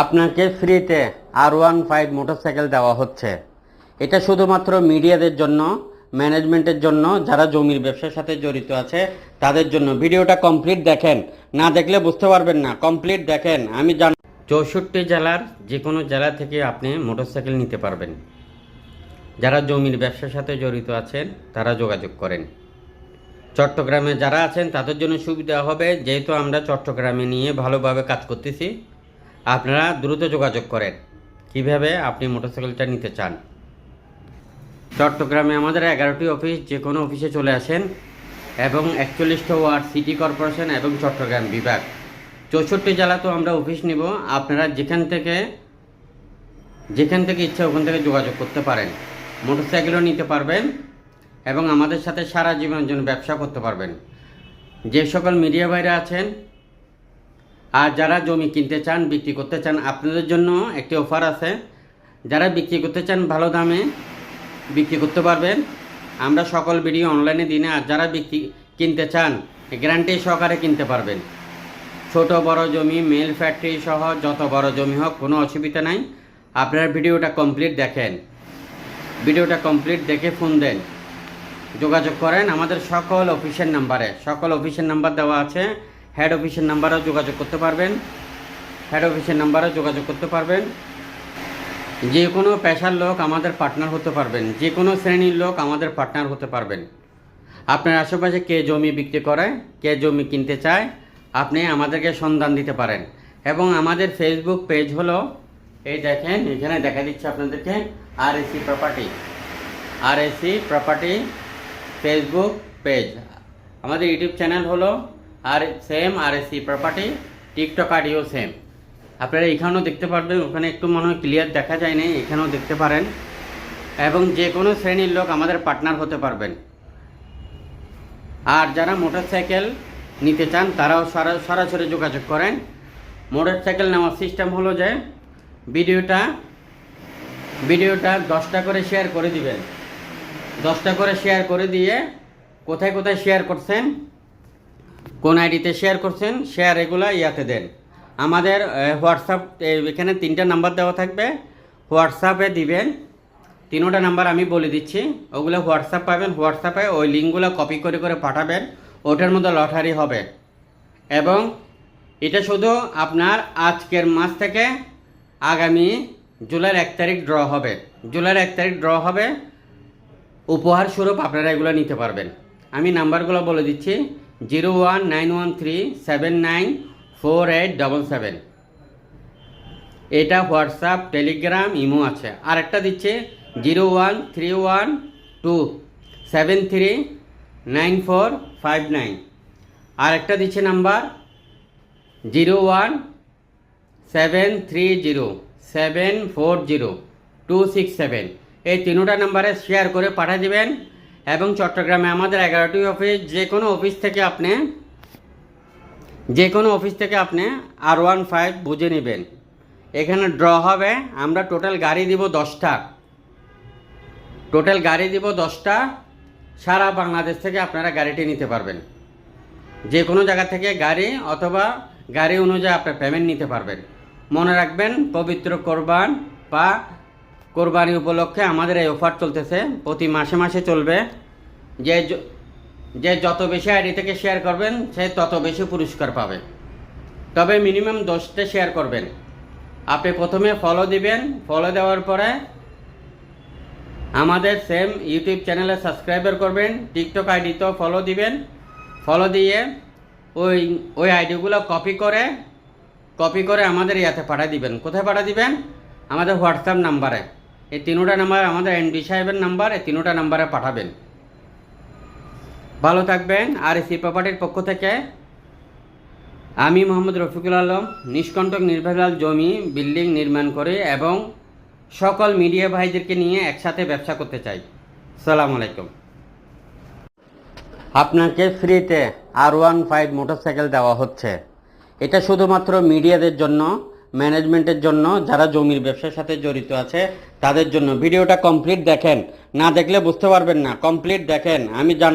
আপনাকে ফ্রিতে আর one five motorcycle দেওয়া হচ্ছে। এটা শুধুমাত্র মিডিয়াদের জন্য, ম্যানেজমেন্টের জন্য, যারা জমির ব্যবসার সাথে জড়িত আছে, তাদের জন্য। ভিডিওটা কমপ্লিট দেখেন। না দেখলে বুঝতে পারবেন না। কমপ্লিট দেখেন। আমি জান চৌষট্টি জেলার যে কোনো জেলা থেকে আপনি মোটরসাইকেল নিতে পারবেন। যারা জমির ব্যবসার সাথে জড়িত আছেন, তারা যোগাযোগ করেন। চট্টগ্রামে যারা আছেন, তাদের জন্য সুবিধা হবে। যেহেতু আমরা চট্টগ্রামে নিয়ে ভালোভাবে কাজ করতেছি আপনারা দ্রুত যোগাযোগ করেন। কীভাবে আপনি মোটরসাইকেলটা নিতে চান? চট্টগ্রামে আমাদের এগারোটি অফিস, যে কোনো অফিসে চলে আসেন এবং একচল্লিশটা ওয়ার্ড, সিটি কর্পোরেশন এবং চট্টগ্রাম বিভাগ। চৌষট্টি জেলা তো আমরা অফিস নিব, আপনারা যেখান থেকে যেখান থেকে ইচ্ছা ওখান থেকে যোগাযোগ করতে পারেন। মোটরসাইকেলও নিতে পারবেন এবং আমাদের সাথে সারা জীবনের জন্য ব্যবসা করতে পারবেন। যে সকল মিডিয়া বাইরে আছেন আর যারা জমি কিনতে চান, বিক্রি করতে চান, আপনাদের জন্য একটি অফার আছে। যারা বিক্রি করতে চান ভালো দামে বিক্রি করতে পারবেন। আমরা সকল ভিডিও অনলাইনে দিনে আর যারা বিক্রি কিনতে চান, গ্যারান্টি সহকারে কিনতে পারবেন। ছোট, বড় জমি মেল ফ্যাক্টরি সহ যত বড় জমি হোক, কোনো অসুবিধা নাই। আপনারা ভিডিওটা কমপ্লিট দেখেন। ভিডিওটা কমপ্লিট দেখে ফোন দেন। যোগাযোগ করেন। আমাদের সকল অফিসের নাম্বারে, সকল অফিসের নাম্বার দেওয়া আছে। হেড অফিসের নাম্বারেও যোগাযোগ করতে পারবেন। হেড অফিসের নাম্বারেও যোগাযোগ করতে পারবেন। যে কোনো পেশার লোক আমাদের পার্টনার হতে পারবেন। যে কোনো শ্রেণির লোক আমাদের পার্টনার হতে পারবেন। আপনার আশেপাশে কে জমি বিক্রি করে, কে জমি কিনতে চায়, আপনি আমাদেরকে সন্ধান দিতে পারেন। এবং আমাদের ফেসবুক পেজ হলো, এই দেখেন, এখানে দেখা দিচ্ছে আপনাদেরকে R AC property R AC property Facebook page আমাদের ইউটিউব চ্যানেল হলো আর same R AC property TikTok আডিও same আপনারা এখানেও দেখতে পারবেন, ওখানে একটু মনে হয় ক্লিয়ার দেখা যায় না এখানেও দেখতে পারেন। এবং যে কোনো শ্রেণির লোক আমাদের পার্টনার হতে পারবেন। আর যারা মোটরসাইকেল নিতে চান, তারাও সরা- সরাসরি যোগাযোগ করেন। মোটরসাইকেল নেওয়ার সিস্টেম হলো যে, ভিডিওটা ভিডিওটা দশটা করে শেয়ার করে দিবেন। দশটা করে শেয়ার করে দিয়ে কোথায় কোথায় শেয়ার করছেন কোন আইডিতে শেয়ার করছেন শেয়ার এগুলো ইয়াতে দেন। আমাদের হোয়াটসঅ্যাপ এখানে তিনটা নাম্বার দেওয়া থাকবে। হোয়াটসঅ্যাপে দিবেন। তিনোটা নাম্বার আমি বলে দিচ্ছি। ওগুলো হোয়াটসঅ্যাপ পাবেন। হোয়াটসঅ্যাপে ওই লিঙ্কগুলো কপি করে করে পাঠাবেন। ওটার মধ্যে লটারি হবে। এবং এটা শুধু আপনার আজকের মাস থেকে আগামী জুলাইয়ের এক তারিখ ড্র হবে। জুলাইয়ের এক তারিখ ড্র হবে। উপহার স্বরূপ আপনারা এগুলো নিতে পারবেন। আমি নাম্বারগুলো বলে দিচ্ছি। Zero one nine one three seven nine four eight double seven. এটা হোয়াটসঅ্যাপ, টেলিগ্রাম, ইমো আছে। আর একটা দিচ্ছে zero one three one two seven three nine four five nine. আর একটা দিচ্ছে number zero one seven three zero seven four zero two six seven. এই তিনোটা নাম্বারে শেয়ার করে পাঠিয়ে দেবেন। এবং চট্টগ্রামে আমাদের এগারোটি অফিস যে কোনো অফিস থেকে আপনি, যে কোনো অফিস থেকে আপনি আর ওয়ান ফাইভ বুঝে নেবেন। এখানে ড্র হবে, আমরা টোটাল গাড়ি দিব দশটা। টোটাল গাড়ি দিব দশটা, সারা বাংলাদেশ থেকে আপনারা গাড়িটি নিতে পারবেন। যে কোনো জায়গা থেকে গাড়ি অথবা গাড়ি অনুযায়ী আপনার পেমেন্ট নিতে পারবেন। মনে রাখবেন, পবিত্র কোরবান বা কোরবানি উপলক্ষে আমাদের এই অফার চলতেছে। প্রতি মাসে মাসে চলবে। যে যে যত বেশি আইডি থেকে শেয়ার করবেন, সে তত বেশি পুরস্কার পাবে। তবে মিনিমাম দশটা শেয়ার করবেন। আপনি প্রথমে ফলো দিবেন। ফলো দেওয়ার পরে আমাদের সেম ইউটিউব চ্যানেলে সাবস্ক্রাইবার করবেন। টিকটক আইডিতেও ফলো দিবেন। ফলো দিয়ে ওই ওই আইডিগুলো কপি করে কপি করে আমাদের ইয়াতে পাঠিয়ে দিবেন। কোথায় পাঠিয়ে দিবেন? আমাদের হোয়াটসঅ্যাপ নাম্বারে এই তিনোটা নাম্বার আমাদের এনডি সাহেবের নাম্বার, এই তিনোটা নাম্বারে পাঠাবেন। ভালো থাকবেন। আর এসি প্রপার্টির পক্ষ থেকে আমি মোহাম্মদ রফিকুল আলম, নিষ্কণ্টক নির্ভেজাল জমি বিল্ডিং নির্মাণ করে এবং সকল মিডিয়া ভাইদেরকে নিয়ে একসাথে ব্যবসা করতে চাই। সালাম আলাইকুম। আপনাকে ফ্রিতে আর ওয়ান ফাইভ মোটরসাইকেল দেওয়া হচ্ছে। এটা শুধুমাত্র মিডিয়াদের জন্য। ম্যানেজমেন্টের জন্য যারা জমির ব্যবসার সাথে জড়িত আছে, তাদের জন্য ভিডিওটা কমপ্লিট দেখেন। না দেখলে বুঝতে পারবেন না। কমপ্লিট দেখেন। আমি জান